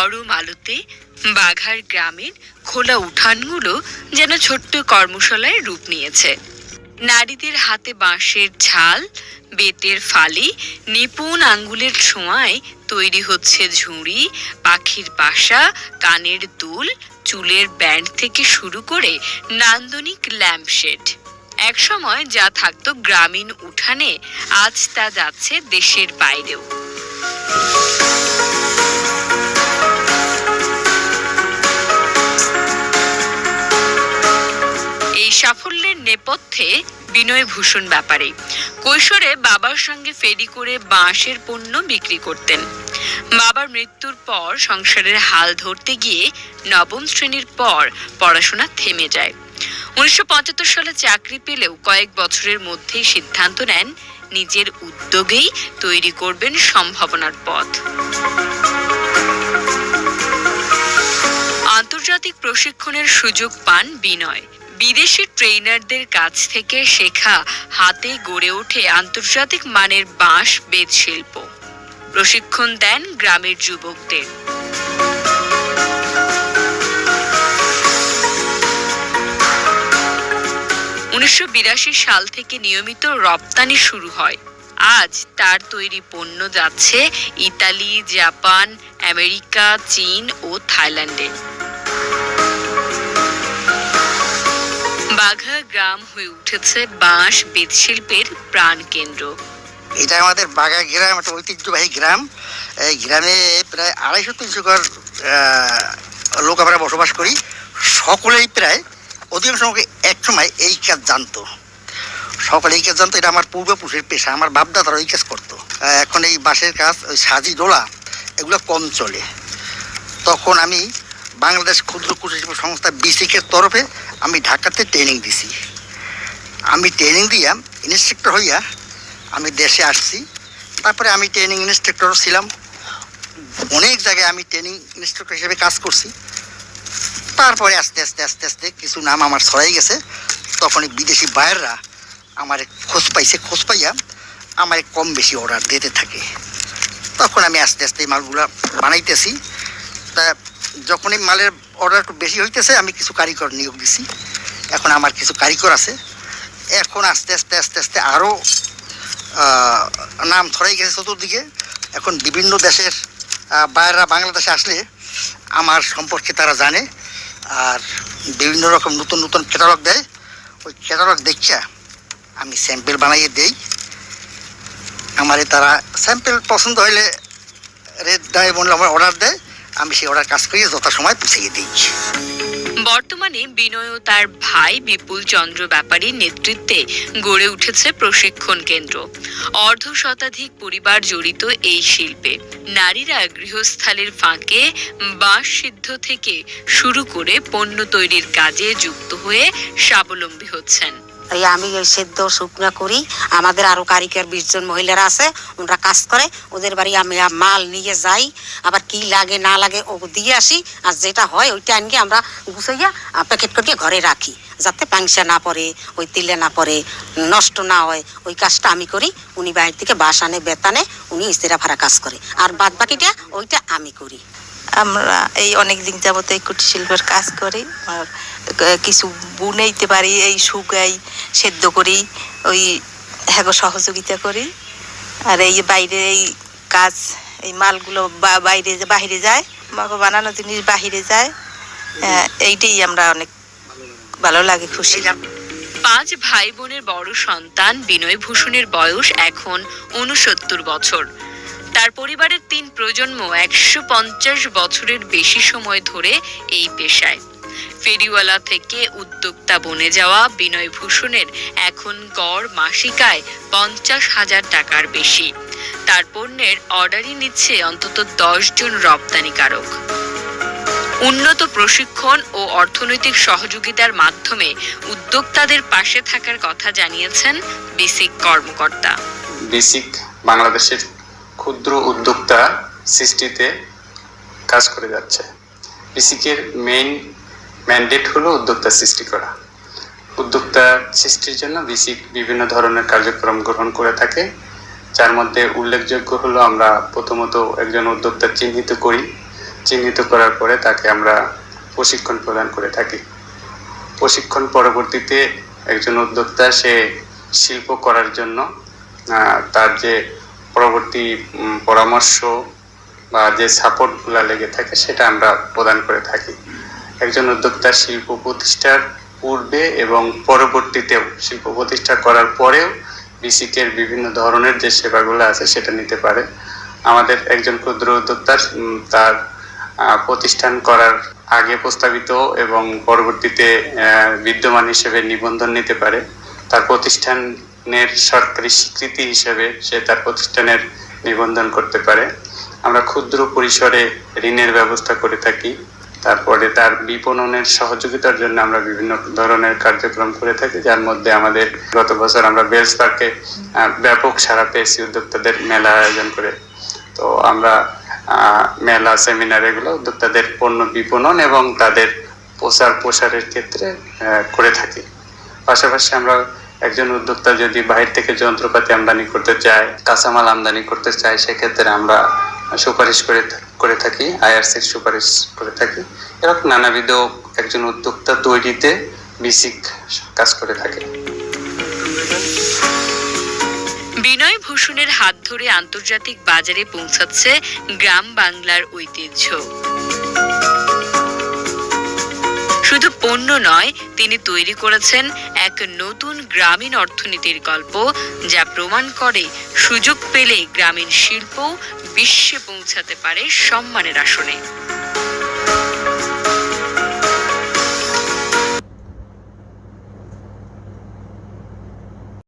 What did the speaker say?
নরম আলোতে বাঘার গ্রামের খোলা উঠানগুলো যেন ছোট্ট কর্মশালায় রূপ নিয়েছে। নারীদের হাতে বাঁশের ঝাল, বেতের ফালি, নিপুণ আঙ্গুলের ছোঁয়ায় তৈরি হচ্ছে ঝুড়ি, পাখির বাসা কানের দুল, চুলের ব্যান্ড থেকে শুরু করে নান্দনিক ল্যাম্পশেড। একসময় যা থাকতো গ্রামীণ উঠানে, আজ তা যাচ্ছে দেশের বাইরেও। সাফল্যের নেপথ্যে বিনয় ভূষণ ব্যাপারে। কৈশোরে বাবার সঙ্গে ফেরি করে বাঁশের পণ্য বিক্রি করতেন। বাবার মৃত্যুর পর সংসারের হাল ধরতে গিয়ে নবম শ্রেণির পর পড়াশোনা থেমে যায়। উনিশশো পঁচাত্তর সালে চাকরি পেলেও কয়েক বছরের মধ্যেই সিদ্ধান্ত নেন, নিজের উদ্যোগেই তৈরি করবেন সম্ভাবনার পথ। আন্তর্জাতিক প্রশিক্ষণের সুযোগ পান বিনয়। বিদেশি ট্রেইনারদের কাছ থেকে শেখা হাতে গড়ে ওঠে আন্তর্জাতিক মানের বাঁশ বেদ শিল্প প্রশিক্ষণ দেন গ্রামের যুবকদের। উনিশশো বিরাশি সাল থেকে নিয়মিত রপ্তানি শুরু হয়। আজ তার তৈরি পণ্য যাচ্ছে ইতালি, জাপান, আমেরিকা, চীন ও থাইল্যান্ডে। বাঘা গ্রাম হয়ে উঠেছে বাঁশ বেতশিল্পের প্রাণকেন্দ্র এটা আমাদের বাগা গ্রাম, একটা ঐতিহ্যবাহী গ্রাম। এই গ্রামে প্রায় আড়াইশো, তিনশো ঘর লোক আমরা বসবাস করি। সকলেই প্রায় অধিকাংশ এক সময় এই কাজ জানতো। সকলে এই কাজ জানতো, এটা আমার পূর্বপুরুষের পেশা, আমার বাপদাদারা এই কাজ করতো। এখন এই বাঁশের কাজ, ওই সাজি ডোলা এগুলো কম চলে। তখন আমি বাংলাদেশ ক্ষুদ্র কুটির সংস্থা বিসিকের তরফে আমি ঢাকাতে ট্রেনিং দিছি। আমি ট্রেনিং দিয়া ইনস্ট্রাক্টর হইয়া আমি দেশে আসছি। তারপরে আমি ট্রেনিং ইনস্ট্রাক্টর ছিলাম। অনেক জায়গায় আমি ট্রেনিং ইনস্ট্রাক্টর হিসেবে কাজ করছি। তারপরে আস্তে আস্তে আস্তে আস্তে কিছু নাম আমার ছড়াই গেছে। তখন বিদেশি বাইররা আমার খোঁজ পাইছে। খোঁজ পাইয়া আমার কম বেশি অর্ডার দিতে থাকে। তখন আমি আস্তে আস্তে মালগুলা বানাইতেছি। তা যখনই মালের অর্ডার একটু বেশি হইতেছে আমি কিছু কারিগর নিয়োগ দিছি। এখন আমার কিছু কারিগর আছে। এখন আস্তে আস্তে আস্তে আস্তে আরও নাম ছড়াই গেছে চতুর্দিকে। এখন বিভিন্ন দেশের আহ, বাইরেরা বাংলাদেশে আসলে আমার সম্পর্কে তারা জানে। আর বিভিন্ন রকম নতুন নতুন ক্যাটালগ দেয়। ওই ক্যাটালগ দেখিয়া আমি স্যাম্পেল বানাইয়ে দেই। আমারে তারা স্যাম্পেল পছন্দ হইলে রেড ডায়মন্ড আমার অর্ডার দেয়। আমি সেই অর্ডার কাজ করিয়ে যথাসময় পৌঁছিয়ে দিই। বর্তমানে বিনয় ও তার ভাই বিপুল চন্দ্র ব্যাপারীর নেতৃত্বে গড়ে উঠেছে প্রশিক্ষণ কেন্দ্র। অর্ধ শতাধিক পরিবার জড়িত এই শিল্পে। নারীরা গৃহস্থালির ফাঁকে বাঁশ সিদ্ধ থেকে শুরু করে পণ্য তৈরির কাজে যুক্ত হয়ে স্বাবলম্বী হচ্ছেন। এই আমি এই সেদ্ধ শুকনা করি। আমাদের আরও কারিগর বিশ জন মহিলারা আছে, ওনারা কাজ করে, ওদের বাড়ি আমি মাল নিয়ে যাই। আবার কি লাগে, না লাগে, ও দিয়ে আসি, আর যেটা হয় ওইটা আনিয়ে আমরা গুছাইয়া প্যাকেট করে ঘরে রাখি, যাতে পাংসা না পড়ে, ওই তিলে না পড়ে, নষ্ট না হয়। ওই কাজটা আমি করি, উনি বাইরে থেকে বাস আনে বেতানে উনি ইস্তিরা ভাড়া কাজ করে। আর বাদ বাকিটা ওইটা আমি করি। আমরা এই অনেক দিন যাবত এই কুটির শিল্পের কাজ করি আর কিছু বুনেইতে পারি, এই শুকাই সেদ্ধ করি, ওই হ্যাঁ সহযোগিতা করি। আর এই বাইরে এই কাজ, এই মালগুলো বাইরে বাহিরে যায় মাকে বানানো জিনিস বাহিরে যায় এইটাই আমরা অনেক ভালো লাগে, খুশি। পাঁচ ভাই বোনের বড় সন্তান বিনয় ভূষণের বয়স এখন উনসত্তর বছর। তার পরিবারের তিন প্রজন্ম একশো পঞ্চাশ বছরের বেশি সময় ধরে এই পেশায়। ফেরিওয়ালা থেকে উদ্যোক্তা বনে যাওয়া বিনয় ভূষণের এখন গড় মাসিকায় পঞ্চাশ হাজার টাকার বেশি। তার পণ্যের অর্ডারই নিচ্ছে অন্তত দশ জন রপ্তানিকারক। উন্নত প্রশিক্ষণ ও অর্থনৈতিক সহযোগিতার মাধ্যমে উদ্যোক্তাদের পাশে থাকার কথা জানিয়েছেন বেসিক কর্মকর্তা। বেসিক বাংলাদেশের ক্ষুদ্র উদ্যোক্তা সৃষ্টিতে কাজ করে যাচ্ছে। বেসিকের মেইন ম্যান্ডেট হলো উদ্যোক্তা সৃষ্টি করা। উদ্যোক্তা সৃষ্টির জন্য বেসিক বিভিন্ন ধরনের কার্যক্রম গ্রহণ করে থাকে। যার মধ্যে উল্লেখযোগ্য হলো আমরা প্রথমত একজন উদ্যোক্তা চিহ্নিত করি। চিহ্নিত করার পরে তাকে আমরা প্রশিক্ষণ প্রদান করে থাকি। প্রশিক্ষণ পরবর্তীতে একজন উদ্যোক্তা সে শিল্প করার জন্য তার যে পরবর্তী পরামর্শ বা যে সাপোর্টগুলো লেগে থাকে সেটা আমরা প্রদান করে থাকি। একজন উদ্যোক্তা শিল্প প্রতিষ্ঠার পূর্বে এবং পরবর্তীতেও শিল্প প্রতিষ্ঠা করার পরেও বিসিকের বিভিন্ন ধরনের যে সেবাগুলো আছে সেটা নিতে পারে। আমাদের একজন ক্ষুদ্র উদ্যোক্তা তার প্রতিষ্ঠান করার আগে প্রস্তাবিত এবং পরবর্তীতে বিদ্যমান হিসেবে নিবন্ধন নিতে পারে। তার প্রতিষ্ঠানের সরকারি স্বীকৃতি হিসেবে সে তার প্রতিষ্ঠানের নিবন্ধন করতে পারে। আমরা ক্ষুদ্র পরিসরে ঋণের ব্যবস্থা করে থাকি। তারপরে তার বিপণনের সহযোগিতার জন্য আমরা বিভিন্ন ধরনের কার্যক্রম করে থাকি, যার মধ্যে আমাদের গত বছর আমরা বেলস পার্কে ব্যাপক সারা পেয়েছি উদ্যোক্তাদের মেলা আয়োজন করে। তো আমরা মেলা, সেমিনার এগুলো উদ্যোক্তাদের পণ্য বিপণন এবং তাদের প্রচার প্রসারের ক্ষেত্রে করে থাকি। পাশাপাশি আমরা একজন উদ্যোক্তা যদি বাইরে থেকে যন্ত্রপাতি আমদানি করতে চায়, কাঁচামাল আমদানি করতে চায়, সেক্ষেত্রে আমরা সুপারিশ করে করে থাকি, আইআরসির সুপারিশ করে থাকি। এরকম নানাবিধ একজন উদ্যোক্তা তৈরিতে বিসিক কাজ করে থাকে। বিনয় ভূষণের হাত ধরে আন্তর্জাতিক বাজারে পৌঁছাচ্ছে গ্রাম বাংলার ঐতিহ্য। শুধু পণ্য নয়, তিনি তৈরি করেছেন এক নতুন গ্রামীণ অর্থনীতির গল্প যা প্রমাণ করে সুযোগ পেলে গ্রামীণ শিল্প বিশ্বে পৌঁছাতে পারে সম্মানের আসনে।